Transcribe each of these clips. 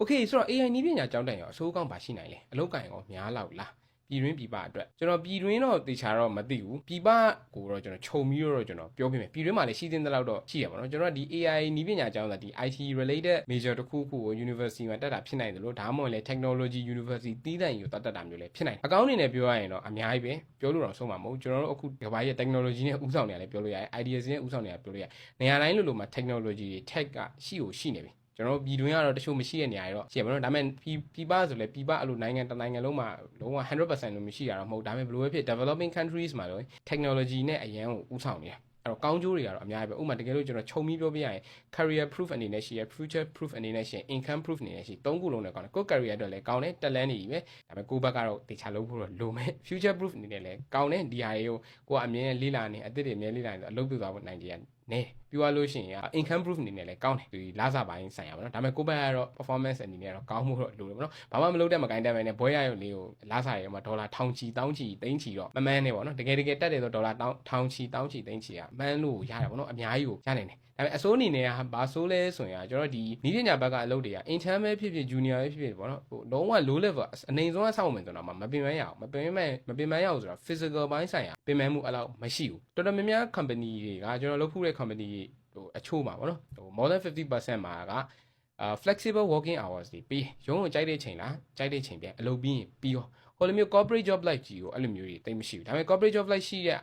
โอเคဆိုတော့ AI နည်းပညာကြောင်းတိုင်ရောအစိုးကောင်းပါရှိနိုင်လဲအလောက်ကန်ရောများလောက်လားပြည်တွင်းပြည်ပအတွက်ကျွန်တော်ပြည်တွင်းတော့တေချာတော့မသိဘူးပြည်ပကိုတော့ကျွန်တော်ခြုံပြီးတော့ကျွန်တော်ပြောပြမယ်ပြည်တွင်းမှာလည်းရှိသင်းတဲ့လောက်တော့ရှိရပါတော့ကျွန်တော်ကဒီ AI နည်းပညာအကြောင်းဆိုတာဒီ IT related major တစ်ခုခုကို university မှာတက်တာဖြစ်နိုင်တယ်လို့ဒါမှမဟုတ်လည်း technology university တီးတိုင်ကိုတက်တက်တာမျိုးလည်းဖြစ်နိုင်တယ်အကောင့်အနေနဲ့ပြောရရင်တော့အများကြီးပဲပြောလို့တော့ဆုံးမှာမဟုတ်ကျွန်တော်တို့အခုဒီဘာရဲ့ technology နဲ့ဥဆောင်နေရလဲပြောလို့ရတယ် ideas နဲ့ဥဆောင်နေရပြောလို့ရတယ်နေရာတိုင်းလိုလိုမှာ technology တွေ tech ကရှိကိုရှိနေပြီ ကျွန်တော်တို့ပြည်တွင်းကတော့တချို့မရှိတဲ့နေရာတွေတော့ရှိရပါတော့ဒါပေမဲ့ပြည်ပြည်ပဆိုလဲပြည်ပအဲ့လိုနိုင်ငံတစ်နိုင်ငံလုံးမှာလုံးဝ100%လို့မရှိရတော့မဟုတ်ဒါပေမဲ့ဘယ်လိုပဲဖြစ် developing countries မှာတော့ technology နဲ့အရန်ကိုဥဆောင်နေတာအဲ့တော့ကောင်းကျိုးတွေကတော့အများကြီးပဲဥပမာတကယ်လို့ကျွန်တော်ခြုံပြီးပြောပြရရင် career proof အနေနဲ့ရှိရ future proof အနေနဲ့ရှိရင် income proof အနေနဲ့ရှိသုံးခုလုံးနဲ့ကောင်းတယ်ကိုယ် career အတွက်လည်းကောင်းတယ်တက်လန်းနေပြီပဲဒါပေမဲ့ကိုယ့်ဘက်ကတော့တေချာလုပ်ဖို့တော့လိုမယ် future proof အနေနဲ့လည်းကောင်းတယ်ဒီဟာတွေကိုကိုယ်ကအမြဲလေးလာနေအသစ်တွေအမြဲလေးလာနေဆိုအလုပ်ပြုသွားဖို့နိုင်ကြရနေပြောရလို့ရှိရင် income proof အနေနဲ့လည်းကောင်းတယ်ဒီလစာပိုင်းဆိုင်ရပါတော့ဒါပေမဲ့ကိုယ့်ဘက်ကတော့ performance အနေနဲ့တော့ကောင်းမှုတော့လိုတယ်ပေါ့နော်ဘာမှမလုပ်တဲ့မကိုင်းတဲ့ပဲနဲ့ဘွဲရရုံလေးကိုလစာရဲမှာဒေါ်လာထောင်ချီတောင်းချီသိန်းချီတော့မမှန်းနဲ့ပေါ့နော်တကယ်တကယ်တက်တယ်ဆိုဒေါ်လာတောင်းထောင်ချီတောင်းချီသိန်းချီကမှန်းလို့ရတယ်ပေါ့နော်အများကြီးကိုရနိုင်တယ်ဒါပေမဲ့အစိုးအနေနဲ့ကဘာဆိုးလဲဆိုရင်ကျွန်တော်ဒီနီးပညာဘက်ကအလုပ်တွေက intern ပဲဖြစ်ဖြစ် junior ပဲဖြစ်ဖြစ်ပေါ့နော်ဟိုလုံးဝ low level အနေဆုံးအဆောက်အုံဆိုတော့မှမပင်ပန်းရအောင်မပင်ပန်းမပင်ပန်းရအောင်ဆိုတော့ physical ဘိုင်းဆိုင်ရာပင်ပန်းမှုအဲ့လောက်မရှိဘူးတော်တော်များများ company တွေကကျွန်တော်လုပ်ဖူးတဲ့ company ဟိုအချို့မှာပေါ့နော်ဟို more than 50%မှာကအာ flexible working hours တွေပြီးရုံးကိုကြိုက်တဲ့ချိန်လားကြိုက်တဲ့ချိန်ပြန်အလုပ်ပြီးရင်ပြီးရောဟိုလိုမျိုး corporate job life ကြီးကိုအဲ့လိုမျိုးတွေတိတ်မရှိဘူးဒါပေမဲ့ corporate job life ရှိတဲ့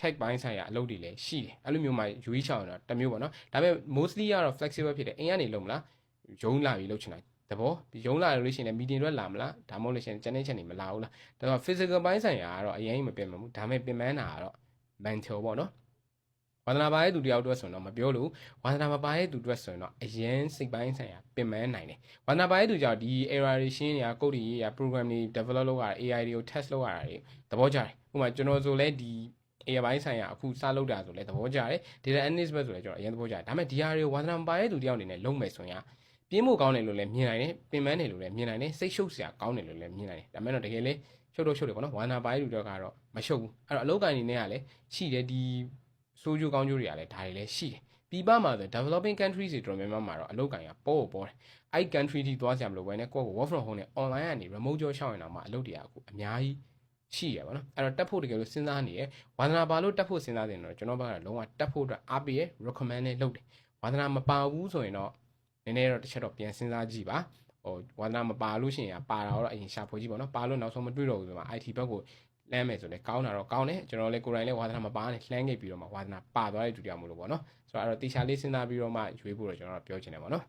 tech ဘိုင်းဆိုင်ရာအလုပ်တွေလည်းရှိတယ်အဲ့လိုမျိုးမှယူချအောင်တော့တစ်မျိုးပေါ့နော်ဒါပေမဲ့ mostly ကတော့ flexible ဖြစ်တယ်အိမ်ကနေလုပ်မလားရုံးလာပြီးလုပ်ချင်တာတဘောရုံးလာလို့ရှိရင်လည်း meeting တွေလာမလားဒါမှမဟုတ်လို့ရှိရင်ကျန်တဲ့ချက်တွေမလာဘူးလားဒါတော့ physical ဘိုင်းဆိုင်ရာကတော့အရင်မပြင်မှာဘူးဒါပေမဲ့ပြင်ပန်းတာကတော့ mental ပေါ့နော် ဝါသနာပါတဲ့သူတယောက်အတွက်ဆိုရင်တော့မပြောလို့ဝါသနာမပါတဲ့သူအတွက်ဆိုရင်တော့အရင်စိတ်ပိုင်းဆိုင်ရာပြင်ပန်းနိုင်တယ်ဝါသနာပါတဲ့သူကြောင့်ဒီ error တွေရှင်းနေတာ code တွေရာ program တွေ develop လုပ်ရတာ AI တွေကို test လုပ်ရတာတွေသဘောကျတယ်ဥပမာကျွန်တော်ဆိုလဲဒီ AI ဘိုင်းဆိုင်ရာအခုစလုပ်တာဆိုလဲသဘောကျတယ် data analyst ပဲဆိုလဲကျွန်တော်အရင်သဘောကျတယ်ဒါပေမဲ့ဒီဟာတွေကိုဝါသနာမပါတဲ့သူတယောက်အနေနဲ့လုပ်မယ်ဆိုရင်ပြင်းဖို့ကောင်းတယ်လို့လည်းမြင်နိုင်တယ်ပင်ပန်းတယ်လို့လည်းမြင်နိုင်တယ်စိတ်ရှုပ်စရာကောင်းတယ်လို့လည်းမြင်နိုင်တယ်ဒါပေမဲ့တော့တကယ်လေရှုပ်တော့ရှုပ်တယ်ပေါ့နော်ဝါသနာပါတဲ့သူတော့ကတော့မရှုပ်ဘူးအဲ့တော့အလုပ်ကိုင်းနေနဲ့ကလည်းရှိတယ်ဒီ စိုးကျိုးကောင်းကျိုးတွေကလည်းဒါတွေလည်းရှိတယ်ပြည်ပမှာဆို developing countries တွေတော်တော်များများမှာတော့အလုပ်ကိုင်းကပေါ်ပေါ်တယ်အဲ့ country ထိသွားစရာမလိုဘဲနဲ့ကိုယ့်ကို work from home နဲ့ online ကနေ remote job ရှောက်ရင်တော့မှအလုပ်တွေကအခုအများကြီးရှိရပါတော့အဲ့တော့တက်ဖို့တကယ်လို့စဉ်းစားနေရဝါသနာပါလို့တက်ဖို့စဉ်းစားနေတော့ကျွန်တော်ဘက်ကလုံးဝတက်ဖို့အတွက်အားပေးရ recommend နဲ့လုပ်တယ်ဝါသနာမပါဘူးဆိုရင်တော့နည်းနည်းတော့တစ်ချက်တော့ပြန်စဉ်းစားကြည့်ပါဟိုဝါသနာမပါလို့ရှိရင်ပါတာတော့အရင်ရှာဖွေကြည့်ပါတော့ပါလို့နောက်ဆုံးမတွေ့တော့ဘူးဆိုမှ IT ဘက်ကို လမ်းမယ်ဆိုလဲကောင်းတာတော့ကောင်းတယ်ကျွန်တော်လည်းကိုယ်တိုင်လည်းဝါသနာမပါနဲ့လှမ်းခဲ့ပြီးတော့မှဝါသနာပါသွားတဲ့သူတရားမလို့ပေါ့နော်ဆိုတော့အဲ့တော့တေချာလေးစဉ်းစားပြီးတော့မှရွေးဖို့တော့ကျွန်တော်တို့ပြောချင်တယ်ပေါ့နော်